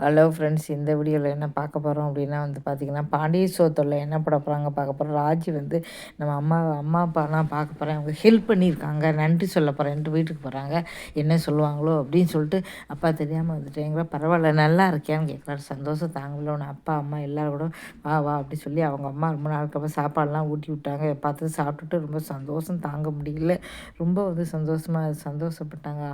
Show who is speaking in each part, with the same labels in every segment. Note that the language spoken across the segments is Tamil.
Speaker 1: ஹலோ ஃப்ரெண்ட்ஸ் இந்த வீடியோவில் என்ன பார்க்க போகிறோம் அப்படின்னா வந்து பார்த்திங்கன்னா பாண்டிய சோத்தரில் என்ன பட போகிறாங்க பார்க்க போகிறோம் ராஜி வந்து நம்ம அம்மா அம்மா அப்பாலாம் பார்க்க போகிறேன் அவங்க ஹெல்ப் பண்ணியிருக்காங்க. நன்றி சொல்ல போகிறேன்ட்டு வீட்டுக்கு போகிறாங்க என்ன சொல்லுவாங்களோ அப்படின்னு சொல்லிட்டு அப்பா தெரியாமல் வந்துட்டேங்கிற பரவாயில்ல நல்லா இருக்கியான்னு கேட்குறாரு. சந்தோஷம் தாங்கல உன அப்பா அம்மா எல்லோரும் கூட வா வா அப்படி சொல்லி அவங்க அம்மா ரொம்ப நாளுக்கு அப்புறம் சாப்பாடெலாம் ஊட்டி விட்டாங்க. பார்த்து சாப்பிட்டுட்டு ரொம்ப சந்தோஷம் தாங்க முடியல. ரொம்ப வந்து சந்தோஷமாக சந்தோஷப்பட்டாங்க.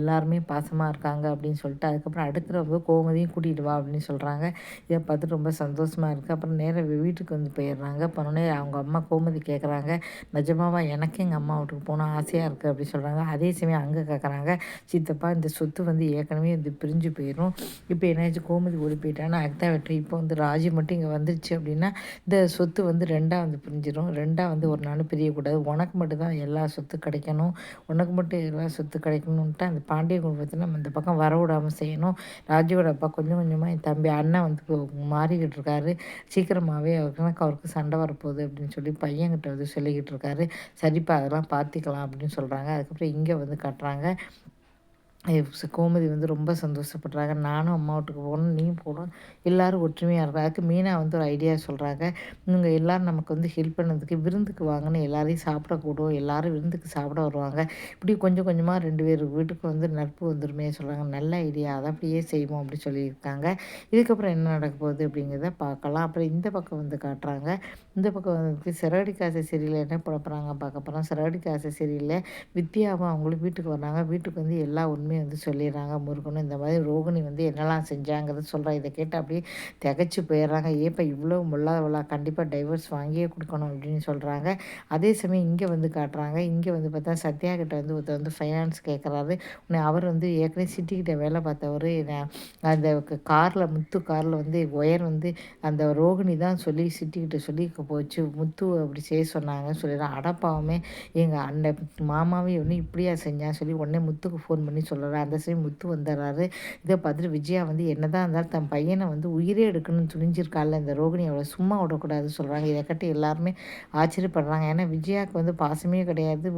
Speaker 1: எல்லாருமே பாசமாக இருக்காங்க அப்படின்னு சொல்லிட்டு அதுக்கப்புறம் அடுத்த கோவம் சுமதியும் கூட்டிகிட்டு வா அப்படின்னு சொல்கிறாங்க இதை பார்த்துட்டு ரொம்ப சந்தோஷமாக இருக்குது அப்புறம் நேராக வீட்டுக்கு வந்து போயிடுறாங்க. போனோடனே அவங்க அம்மா கோமதி கேட்குறாங்க நிஜமாவா எனக்கு எங்கள் அம்மா வீட்டுக்கு போனால் ஆசையாக இருக்குது அப்படின்னு சொல்கிறாங்க அதே சமயம் அங்கே கேட்குறாங்க சித்தப்பா இந்த சொத்து வந்து ஏற்கனவே இது பிரிஞ்சு போயிடும் இப்போ என்னாச்சு? கோமதி ஓடி போயிட்டான்னா அக்தா வெற்றி. இப்போ வந்து ராஜி மட்டும் இங்கே வந்துருச்சு அப்படின்னா இந்த சொத்து வந்து ரெண்டாக வந்து பிரிஞ்சிடும் ரெண்டாக வந்து ஒரு நாள் பிரியக்கூடாது. உனக்கு மட்டும் தான் எல்லா சொத்து கிடைக்கணும். உனக்கு மட்டும் எல்லா சொத்து கிடைக்கணுன்ட்டு அந்த பாண்டிய குடும்பத்தில் நம்ம இந்த பக்கம் வரவிடாமல் செய்யணும். ராஜியோட அப்போ கொஞ்சம் கொஞ்சமாக என் தம்பி அண்ணன் வந்து மாறிக்கிட்டு இருக்காரு. சீக்கிரமாகவே அவருக்கு அவருக்கு சண்டை வரப்போகுது அப்படின்னு சொல்லி பையன்கிட்ட வந்து சொல்லிக்கிட்டு இருக்காரு. சரிப்பா அதெல்லாம் பார்த்துக்கலாம் அப்படின்னு சொல்கிறாங்க அதுக்கப்புறம் இங்கே வந்து கட்டுறாங்க. கோமதி வந்து ரொம்ப சந்தோஷப்படுறாங்க. நானும் அம்மா வீட்டுக்கு போகணும் நீயும் போகணும். எல்லோரும் ஒற்றுமையாக இருக்கும் அதுக்கு மீனாக வந்து ஒரு ஐடியா சொல்கிறாங்க இவங்க எல்லோரும் நமக்கு வந்து ஹெல்ப் பண்ணதுக்கு விருந்துக்கு வாங்கன்னு எல்லாரையும் சாப்பிடக்கூடும் எல்லோரும் விருந்துக்கு சாப்பிட வருவாங்க. இப்படி கொஞ்சம் கொஞ்சமாக ரெண்டு பேர் வீட்டுக்கு வந்து நட்பு வந்துருமே சொல்கிறாங்க நல்ல ஐடியா அதை அப்படியே செய்வோம் அப்படி சொல்லியிருக்காங்க. இதுக்கப்புறம் என்ன நடக்க போகுது அப்படிங்கிறத பார்க்கலாம். அப்புறம் இந்த பக்கம் வந்து காட்டுறாங்க. இந்த பக்கம் வந்து சிறகடி காசை சரியில் என்ன பழப்புறாங்க பார்க்க போகிறோம் சிறகடி காசை சரியில் வித்யாவும் அவங்களும் வீட்டுக்கு வராங்க வீட்டுக்கு வந்து எல்லா உண்மை எல்லாருமே வந்து சொல்லிடுறாங்க முருகனும் இந்த மாதிரி ரோகிணி வந்து என்னெல்லாம் செஞ்சாங்கிறது சொல்கிறா இதை கேட்டு அப்படியே திகச்சு போயிடுறாங்க. ஏப்பா இவ்வளோ முள்ளாதவளா கண்டிப்பாக டைவர்ஸ் வாங்கியே கொடுக்கணும் அப்படின்னு சொல்கிறாங்க அதே சமயம் இங்கே வந்து காட்டுறாங்க. இங்கே வந்து பார்த்தா சத்யா கிட்ட வந்து ஒருத்தர் வந்து ஃபைனான்ஸ் கேட்குறாரு உன்னை அவர் வந்து ஏற்கனவே சிட்டிக்கிட்ட வேலை பார்த்தவர். அந்த காரில் முத்து காரில் வந்து ஒயர் வந்து அந்த ரோகிணி தான் சொல்லி சிட்டிக்கிட்ட சொல்லி போச்சு. முத்து அப்படி செய்ய சொன்னாங்கன்னு சொல்லிடுறான் அடப்பாவுமே எங்கள் அண்ணன் மாமாவே ஒன்று இப்படியா செஞ்சான்னு சொல்லி உடனே முத்துக்கு ஃபோன் பண்ணி சொல்ல சொல்கிறாரு அந்த சைடு முத்து வந்துடுறாரு. இதை பார்த்துட்டு விஜயா வந்து என்னதான் இருந்தாலும் தன் பையனை வந்து உயிரே எடுக்கணும்னு துணிஞ்சிருக்காள் இந்த ரோகிணி அவளை சும்மா விடக்கூடாதுன்னு சொல்கிறாங்க இதை கட்டி எல்லாருமே ஆச்சரியப்படுறாங்க. ஏன்னா விஜயாவுக்கு வந்து பாசமே கிடையாது.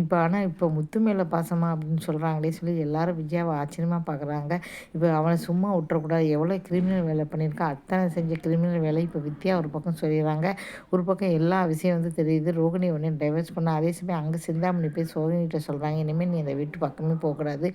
Speaker 1: இப்போ ஆனால் இப்போ முத்து மேலே பாசமா அப்படின்னு சொல்கிறாங்களே சொல்லி எல்லாரும் விஜயாவை ஆச்சரியமாக பார்க்குறாங்க இப்போ அவனை சும்மா விட்டுறக்கூடாது. எவ்வளோ கிரிமினல் வேலை பண்ணியிருக்கா? அத்தனை செஞ்ச கிரிமினல் வேலை இப்போ வித்யா ஒரு பக்கம் சொல்லிடுறாங்க. ஒரு பக்கம் எல்லா விஷயம் வந்து தெரியுது. ரோகிணி ஒன்று டைவர்ஸ் பண்ண அதே சமயம் அங்கே சிந்தாமணி போய் சோகினிகிட்ட சொல்கிறாங்க இனிமேல் நீ அந்த வீட்டு பக்கமே போகக்கூடாது.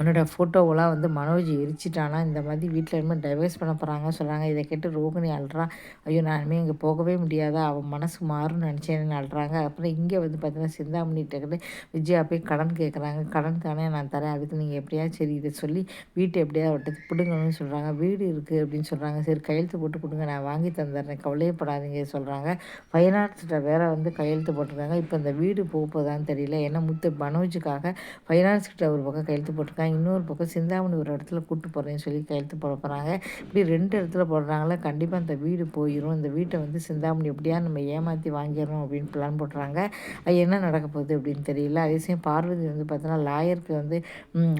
Speaker 1: உன்னோட ஃபோட்டோவெல்லாம் வந்து மனோஜ் எரிச்சிட்டானா? இந்த மாதிரி வீட்டில் இனிமேல் டைவர்ஸ் பண்ண போகிறாங்க சொல்கிறாங்க இதை கேட்டு ரோகிணி அழுறான் ஐயோ நான் இங்கே போகவே முடியாதா? அவன் மனசு மாறும்னு நினச்சேன்னு அழுறாங்க. அப்புறம் இங்கே வந்து பார்த்தீங்கன்னா சிந்தாமணிகிட்ட விஜயா போய் கடன் கேட்குறாங்க கடன் தானே நான் தரேன். அதுக்கு நீங்கள் எப்படியா சரி இதை சொல்லி வீட்டை எப்படியா விட்டு பிடுங்கணும்னு சொல்கிறாங்க வீடு இருக்குது அப்படின்னு சொல்கிறாங்க சரி கையெழுத்து போட்டு கொடுங்க. நான் வாங்கி தந்துடுறேன். கவலையப்படாதீங்க சொல்கிறாங்க ஃபைனான்ஸ்கிட்ட வேற வந்து கையெழுத்து போட்டிருக்காங்க. இப்போ இந்த வீடு போகுதான்னு தெரியல. ஏன்னா முத்து மனோஜுக்காக ஃபைனான்ஸ்கிட்ட ஒரு பக்கம் கையெழுத்து போட்டிருக்காங்க. நான் இன்னொரு பக்கம் சிந்தாமணி ஒரு இடத்துல கூப்பிட்டு போகிறேன்னு சொல்லி கையெழுத்து போட போகிறாங்க இப்படி ரெண்டு இடத்துல போடுறாங்களா கண்டிப்பாக அந்த வீடு போயிடும் இந்த வீட்டை வந்து சிந்தாமணி எப்படியா நம்ம ஏமாற்றி வாங்கிடணும் அப்படின்னு பிளான் போடுறாங்க அது என்ன நடக்க போகுது அப்படின்னு தெரியல அதே சமயம் பார்வதி வந்து பார்த்தோன்னா லாயருக்கு வந்து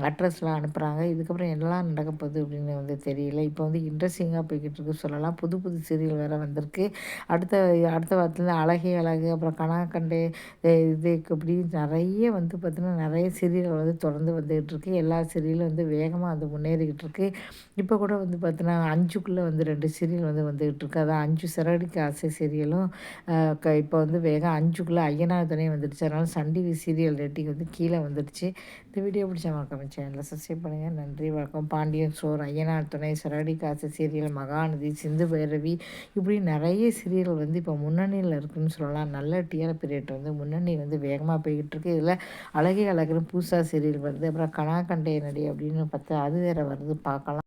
Speaker 1: அட்ரஸ்லாம் அனுப்புகிறாங்க இதுக்கப்புறம் என்னெல்லாம் நடக்க போகுது அப்படின்னு வந்து தெரியல இப்போ வந்து இன்ட்ரெஸ்டிங்காக போய்கிட்டு இருக்கு சொல்லலாம் புது புது சீரியல் வேறு வந்திருக்கு அடுத்த அடுத்த வாரத்தில் அழகே அழகு அப்புறம் கனாக்கண்டே இது இப்படி நிறைய வந்து பார்த்திங்கன்னா நிறைய சீரியல் வந்து தொடர்ந்து வந்துகிட்டு இருக்கு எல்லா எல்லா சீரியலும் வந்து வேகமாக வந்து முன்னேறிக்கிட்டு இருக்குது இப்போ கூட வந்து பார்த்தீங்கன்னா அஞ்சுக்குள்ளே வந்து ரெண்டு சீரியல் வந்து வந்துக்கிட்டு இருக்குது அதான் அஞ்சு சிறடிக்கு ஆசை சீரியலும் க இப்போ வந்து வேகம் அஞ்சுக்குள்ளே ஐயனார் துணை வந்துடுச்சு. அதனால் சன் டிவி சீரியல் ரேட்டிங் வந்து கீழே வந்துடுச்சு. இந்த வீடியோ பிடிச்ச வணக்கம் சேனலில் சப்ஸ்கிரைப் பண்ணுங்கள் நன்றி வணக்கம். பாண்டியன் சோர் ஐயனார் துணை சிறடி காசு சீரியல் மகாநதி சிந்து பைரவி இப்படி நிறைய சீரியல் வந்து இப்போ முன்னணியில் இருக்குதுன்னு சொல்லலாம். நல்ல டிஆர் பீரியட் வந்து முன்னணி வந்து வேகமாக போய்கிட்டு இருக்கு இதில் அழகே அழகுன்னு பூசா சீரியல் வருது. அப்புறம் கனாகண்ட நடி அப்படின்னு பார்த்தா அது வேறு வருது பார்க்கலாம்.